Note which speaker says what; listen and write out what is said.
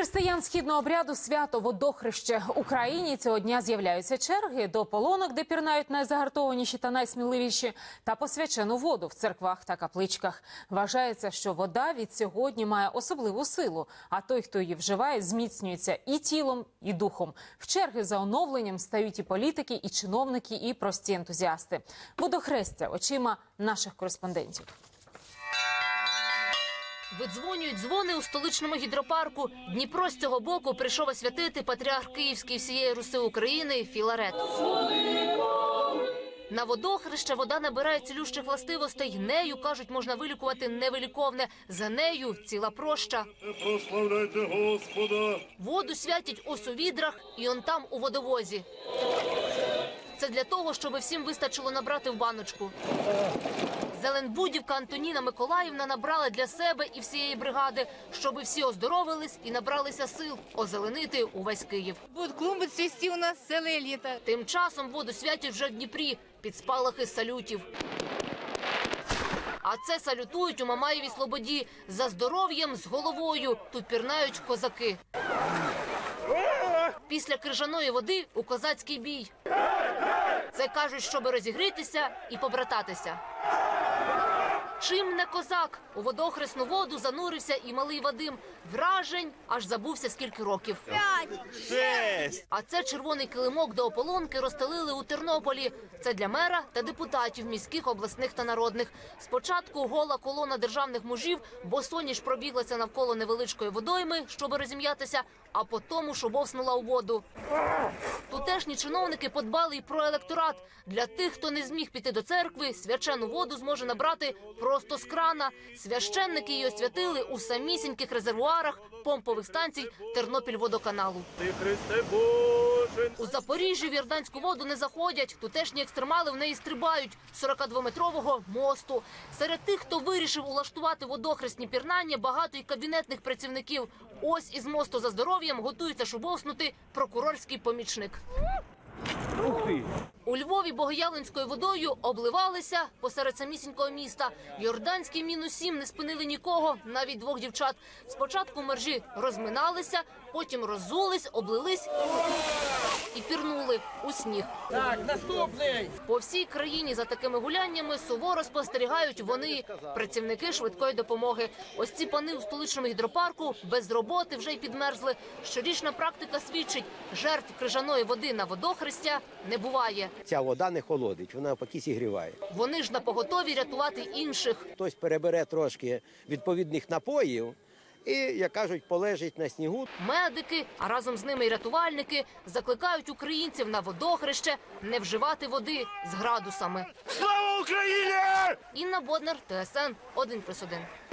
Speaker 1: християн східного обряду свято водохреще Україні цього дня з'являються черги до полонок, де пірнають найзагартованіші та найсміливіші, та посвячену воду в церквах та капличках. Вважається, що вода від сьогодні має особливу силу. А той, хто її вживає, зміцнюється і тілом, і духом. В черги за оновленням стають і політики, і чиновники, і прості ентузіасти. Водохрестя очима наших кореспондентів.
Speaker 2: Видзвонюють дзвони у столичному гідропарку. Дніпро з цього боку прийшов освятити патріарх Київський всієї Руси України Філарет. На водохреще вода набирає цілющих властивостей. Нею, кажуть, можна вилікувати невиліковне. За нею ціла проща.
Speaker 3: Прославляйте Господа.
Speaker 2: Воду святять ось у відрах і он там у водовозі. Це для того, щоб всім вистачило набрати в баночку. Зеленбудівка Антоніна Миколаївна набрала для себе і всієї бригади, щоб всі оздоровились і набралися сил озеленити увесь Київ.
Speaker 4: Будут клумбы цвести у нас целое лето.
Speaker 2: Тим часом воду святять вже в Дніпрі під спалахи салютів. А це салютують у Мамаєвій Слободі за здоров'ям з головою. Тут пірнають козаки. Після крижаної води у козацький бій. Це кажуть, щоб розігрітися і побрататися. Чим не козак? У водохресну воду занурився і малий Вадим. Вражень аж забувся скільки років. А це червоний килимок до ополонки розстелили у Тернополі. Це для мера та депутатів міських, обласних та народних. Спочатку гола колона державних мужів, бо соніш пробіглася навколо невеличкої водойми, щоб розім'ятися, а потім шубовснула у воду. Тутешні чиновники подбали й про електорат. Для тих, хто не зміг піти до церкви, свячену воду зможе набрати просто з крана. Священники її освятили у самісіньких резервуарах помпових станцій Тернопільводоканалу.
Speaker 3: Ти Христе Боже.
Speaker 2: У Запоріжжі в Ярданську воду не заходять. Тутешні екстремали в неї стрибають з 42-метрового мосту. Серед тих, хто вирішив улаштувати водохресні пірнання, багато й кабінетних працівників. Ось із мосту за здоров'ям готується шубовснути прокурорський помічник. У Львові богоявленською водою обливалися посеред самісінького міста. Йорданські мінус сім не спинили нікого, навіть двох дівчат. Спочатку мержі розминалися, потім роззулись, облились і пірнули у сніг.
Speaker 5: Так, наступний.
Speaker 2: По всій країні за такими гуляннями суворо спостерігають вони, працівники швидкої допомоги. Ось ці пани у столичному гідропарку без роботи вже й підмерзли. Щорічна практика свідчить, жертв крижаної води на водохрестя не буває.
Speaker 6: Ця вода не холодить, вона поки зігріває.
Speaker 2: Вони ж на поготові рятувати інших.
Speaker 6: Хтось перебере трошки відповідних напоїв і, як кажуть, полежить на снігу.
Speaker 2: Медики, а разом з ними й рятувальники закликають українців на водохреще не вживати води з градусами.
Speaker 3: Слава Україні!
Speaker 2: Інна Боднар, ТСН 1+,1.